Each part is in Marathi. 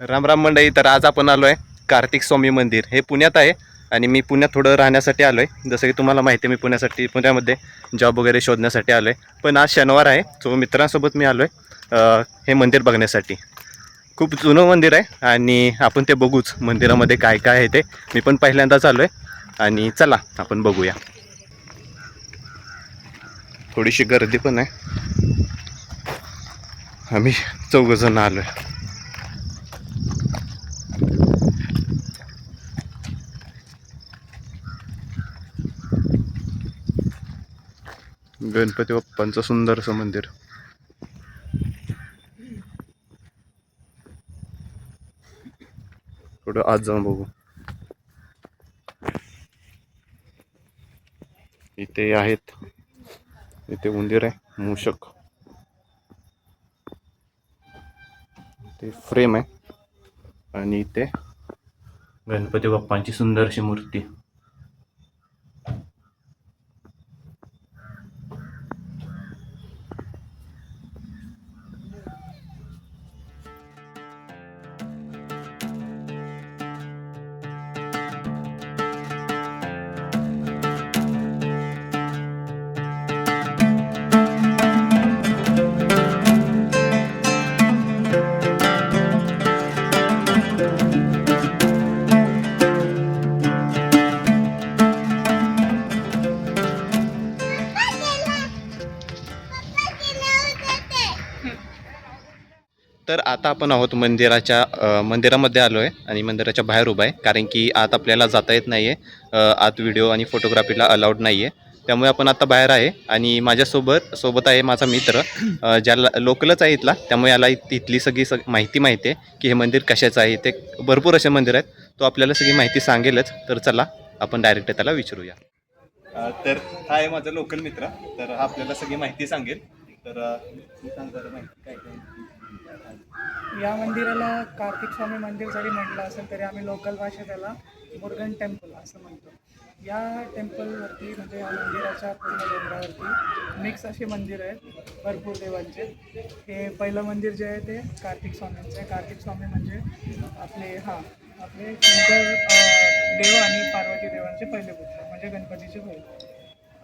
रामराम मंडळी तर आज आपण आलो आहे कार्तिक स्वामी मंदिर. हे पुण्यात आहे आणि मी पुण्यात थोडं राहण्यासाठी आलो आहे जसं की तुम्हाला माहिती आहे मी पुण्यासाठी पुण्यामध्ये जॉब वगैरे शोधण्यासाठी आलो आहे पण आज शनिवार आहे सो मित्रांसोबत मी आलो आहे हे मंदिर बघण्यासाठी. खूप जुनं मंदिर आहे आणि आपण ते बघूच मंदिरामध्ये काय काय आहे ते. मी पण पहिल्यांदाच आलो आहे आणि चला आपण बघूया. थोडीशी गर्दी पण आहे. आम्ही चौघजण आलो आहे गणपती बाप्पांचं सुंदरसं मंदिर. थोडं आज जाऊन बघू. इथे आहेत. इथे उंदीर आहे मूषक. ते फ्रेम आहे. आणि इथे गणपती बाप्पांची सुंदरशी मूर्ती. आत्ता आता आपण आहोत मंदिराच्या मंदिरामध्ये आलो आहे आणि मंदिराच्या बाहेर उभा आहे. कारण की आत आपल्याला जाता येत नाही आहे आत व्हिडिओ आणि फोटोग्राफीला अलाउड नाही आहे त्यामुळे आपण आता बाहेर आहे आणि माझ्यासोबत सोबत आहे माझा मित्र ज्याला लोकलच आहे इथला. त्यामुळे याला तिथली सगळी सग माहिती माहिती आहे की हे मंदिर कशाचं आहे. ते भरपूर असे मंदिर आहेत. तो आपल्याला सगळी माहिती सांगेलच. तर चला आपण डायरेक्ट त्याला विचारूया. तर हा आहे माझा लोकल मित्र. तर हा आपल्याला सगळी माहिती सांगेल. तर काय या मंदिराला कार्तिक स्वामी मंदिर जरी म्हटलं असेल तरी आम्ही लोकल भाषेत त्याला मुर्गन टेम्पल असं म्हणतो. या टेम्पलवरती म्हणजे या मंदिराच्या पूर्ण डोंगरावरती मिक्स असे मंदिर आहेत भरपूर देवांचे. हे पहिलं मंदिर जे आहे ते कार्तिक स्वामींचं आहे. कार्तिक स्वामी म्हणजे आपले हां आपले शंकर देव आणि पार्वती देवांचे पहिले पुत्र म्हणजे गणपतीचे पहिले.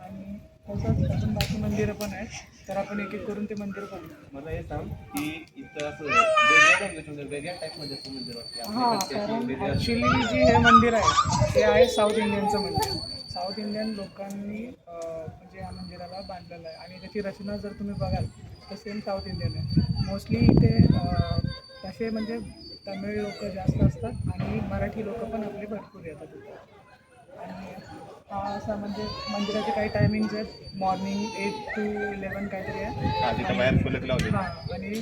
आणि तसंच अजून बाकी मंदिरं पण आहेत. तर आपण एक एक करून ते मंदिर बघू. मला हे सांग की इथं असं वेगळ्या रंगाचं वेगळ्या टाईपमध्ये असं मंदिर वाटते. हां कारण ॲक्च्युली जे हे मंदिर आहे ते आहे साऊथ इंडियनचं मंदिर. साऊथ इंडियन लोकांनी अं, म्हणजे या मंदिराला बांधलेलं आहे. आणि त्याची रचना जर तुम्ही बघाल तर सेम साऊथ इंडियन आहे. मोस्टली इथे अं, तसे म्हणजे तमिळ लोक जास्त असतात आणि मराठी लोक पण आपले भरपूर येतात इथे. आणि हा असा म्हणजे मंदिराचे काही टायमिंग्स आहेत. मॉर्निंग एट टू इलेवन काहीतरी आहे. तिथं बाहेर फुलक लावले हां आणि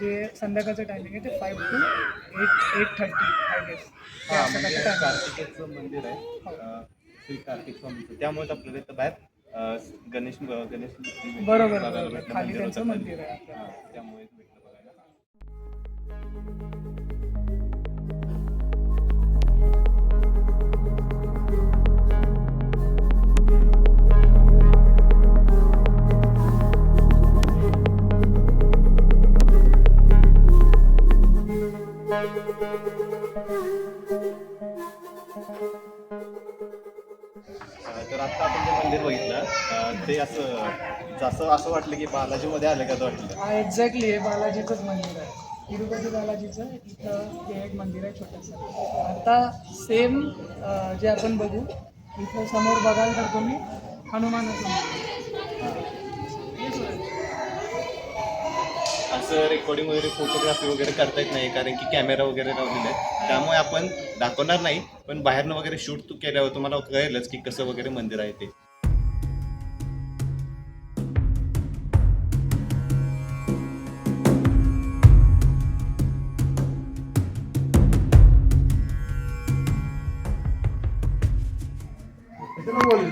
जे संध्याकाळचं टायमिंग आहे ते five to eight eight thirty I guess हा म्हणजे टायमिंग कार्तिकेचं मंदिर आहे. अं, श्री कार्तिक स्वामीचं त्यामुळेच आपल्याला इथं बाहेर अं, गणेश गणेश मूर्ती बरोबर बघायला बरोबर भेटलं, खाली मंदिर त्यांचं होतं मंदिर आहे. हा, त्यामुळेच भेटलं बघायला. जसं असं वाटलं की बालाजीमध्ये आलं का असं वाटलं? हा एक्झॅक्टली हे बालाजीचंच मंदिर आहे. तिरुपती बालाजीचं इथं हे एक मंदिर आहे छोटंसं. आता सेम जे आपण बघू इथं समोर बघाल तर तुम्ही हनुमानाचं मंदिर. असं रेकॉर्डिंग वगैरे फोटोग्राफी वगैरे करता येत नाही कारण की कॅमेरा वगैरे लावलेला आहे त्यामुळे आपण दाखवणार नाही पण बाहेरनं वगैरे शूट तू केल्यावर तुम्हाला कळेलच की कसं वगैरे मंदिर आहे ते.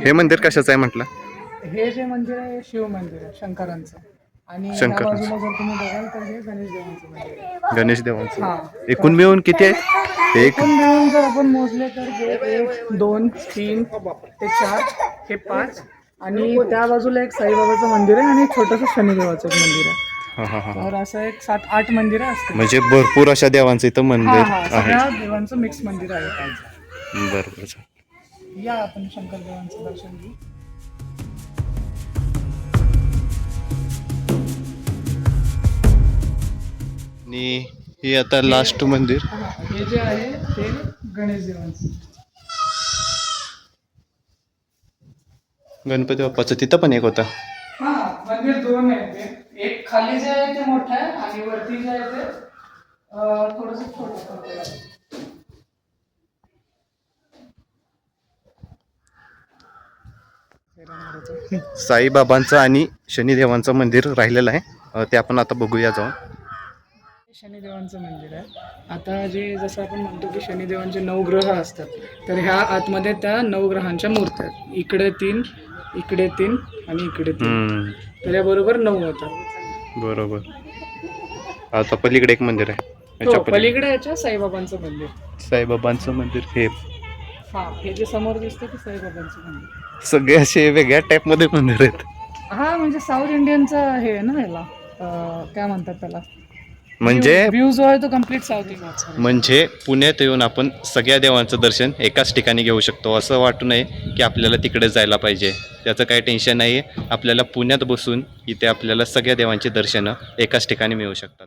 हे मंदिर कशाचं आहे म्हटलं? हे जे मंदिर आहे शिव मंदिर आहे शंकरांचं. आणि या शंकरांचं. बाजूला जर तुम्ही बघाल तर हे गणेश देवांचं मंदिर आहे. गणेश देवांचं. हां. एकूण मिळून किती आहे? एक एकूण मिळून जर आपण मोजले तर हे एक दोन तीन ते चार हे पाच. आणि त्या बाजूला एक साईबाबाचं मंदिर आहे आणि एक छोटंसं शनिदेवाचं एक मंदिर आहे. हा हा हा. तर असं एक सात आठ मंदिरं असतील. म्हणजे भरपूर अशा देवांचं इथं हा मंदिर हा. आहे सगळ्या देवांचं मिक्स मंदिर आहे बरं. या आपण शंकर देवांचं दर्शन घेऊ. आणि हे आता लास्ट मंदिर. हा, हे जे आहे ते गणेश देवांचं. गणपती बाप्पाचं तिथं पण एक होता. हा मंदिर दोन आहे ते. एक खाली जे आहे ते मोठं आहे आणि वरती जे आहे ते थोडस छोटं साईबाबांचं आणि शनिदेवांचं मंदिर राहिलेलं आहे. ते आपण आता बघूया जाऊन. शनिदेवांचं मंदिर आहे. आता जे जसं आपण म्हणतो की शनिदेवांचे नऊ ग्रह असतात तर ह्या आतमध्ये त्या नऊ ग्रहांच्या मूर्त्या आहेत. इकडे तीन इकडे तीन आणि इकडे तीन. तर या बरोबर नऊ होतात बरोबर. आता पलीकडे एक मंदिर आहे. हो, पलीकडे याच्या साईबाबांचं मंदिर. साईबाबांचं मंदिर हे. हा हे जे समोर दिसतं ते साईबाबांचं मंदिर. सगळे असे वेगळ्या टाईपमध्ये मंदिर आहेत. हा म्हणजे साऊथ इंडियनचं हे आहे ना याला अं, काय म्हणतात त्याला? म्हणजे व्ह्यू जो आहे तो कंप्लीट साऊथ इंडियन म्हणजे पुण्यात येऊन आपण सगळ्या देवांचं दर्शन एकाच ठिकाणी घेऊ शकतो. असं वाटू नये की आपल्याला तिकडे जायला पाहिजे. त्याचं काही टेन्शन नाही आहे आपल्याला पुण्यात बसून इथे आपल्याला सगळ्या देवांची दर्शनं एकाच ठिकाणी मिळू शकतात.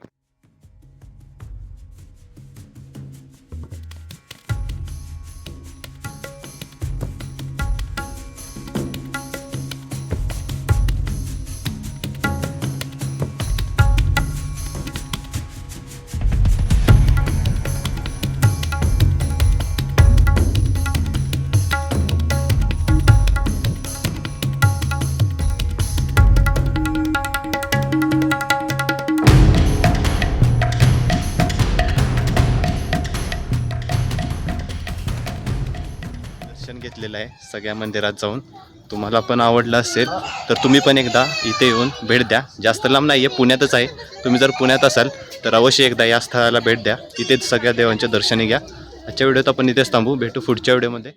घेतलेला आहे. सगळ्या मंदिरात जाऊन. तुम्हाला पण आवडलं असेल तर तुम्ही पण एकदा इथे येऊन भेट द्या. जास्त लांब नाही आहे पुण्यातच आहे. तुम्ही जर पुण्यात असाल तर अवश्य एकदा या स्थळाला भेट द्या. इथेच सगळ्या देवांच्या दर्शने घ्या. आजच्या व्हिडिओत आपण इथेच थांबू. भेटू पुढच्या व्हिडिओमध्ये.